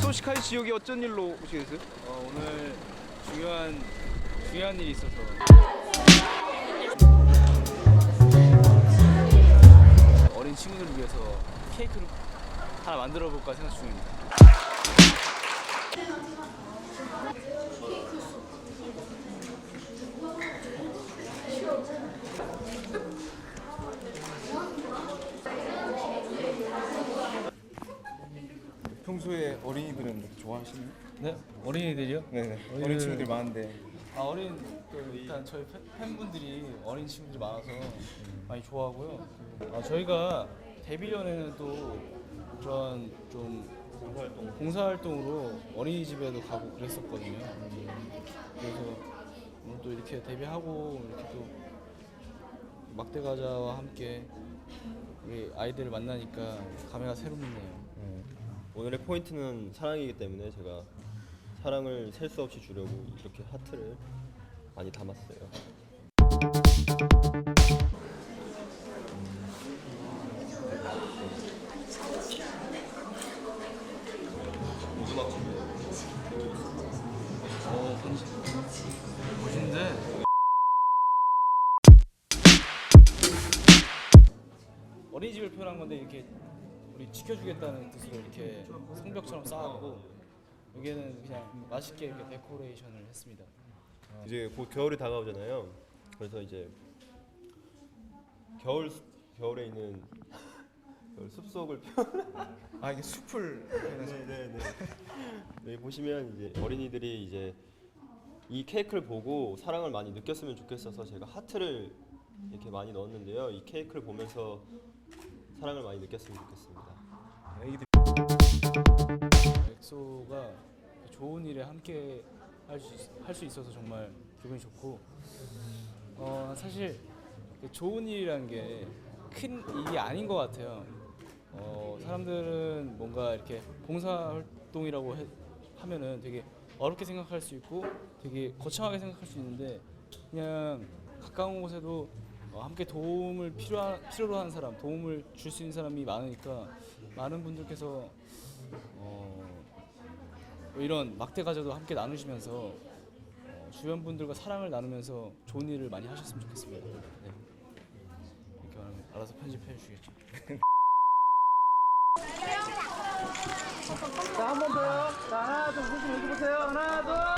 소시카이 씨 여기 어쩐 일로 오시게 됐어요? 어, 오늘 중요한 중요한 일이 있어서 어린 친구들을 위해서 케이크를 하나 만들어 볼까 생각 중입니다. 평소에 어린이들은 이렇게 좋아하시나요? 네, 어린이들이요? 네네. 어린이들- 어린 친구들 많은데 아, 어린 그 일단 저희 팬- 팬분들이 어린 친구들이 많아서 많이 좋아하고요. 아, 저희가 데뷔 전에는 또 그런 좀 봉사활동으로 어린이집에도 가고 그랬었거든요. 그래서 오늘 또 이렇게 데뷔하고 이렇게 또 막대 과자와 함께 우리 아이들을 만나니까 감회가 새롭네요. 오늘의 포인트는 사랑이기 때문에 제가 사랑을 셀 수 없이 주려고 이렇게 하트를 많이 담았어요. 어린이집을 표현한 건데 이렇게 지켜주겠다는 뜻으로 이렇게 성벽처럼 쌓았고 여기에는 그냥 맛있게 이렇게 데코레이션을 했습니다. 이제 곧 겨울이 다가오잖아요. 그래서 이제 겨울 숲- 겨울에 있는 겨울 숲속을 표아 이게 숲을 표현해서 네네네. 여기 보시면 이제 어린이들이 이제 이 케이크를 보고 사랑을 많이 느꼈으면 좋겠어서 제가 하트를 이렇게 많이 넣었는데요. 이 케이크를 보면서 사랑을 많이 느꼈으면 좋겠습니다. 애기들 엑소가 좋은 일에 함께 할 수 있어서 정말 기분이 좋고 어 사실 그 좋은 일이라는 게 큰 일이 아닌 것 같아요. 어 사람들은 뭔가 이렇게 봉사 활동이라고 해- 하면은 되게 어렵게 생각할 수 있고 되게 거창하게 생각할 수 있는데 그냥 가까운 곳에도 어, 함께 도움을 필요 필요로 하는 사람, 도움을 줄 수 있는 사람이 많으니까 많은 분들께서 어, 뭐 이런 막대 과자도 함께 나누시면서 어, 주변 분들과 사랑을 나누면서 좋은 일을 많이 하셨으면 좋겠습니다. 네. 이렇게 말하면 알아서 편집해 주시겠죠. 자 한 번 더요. 자 하나 둘 웃음 여기 보세요. 하나 둘.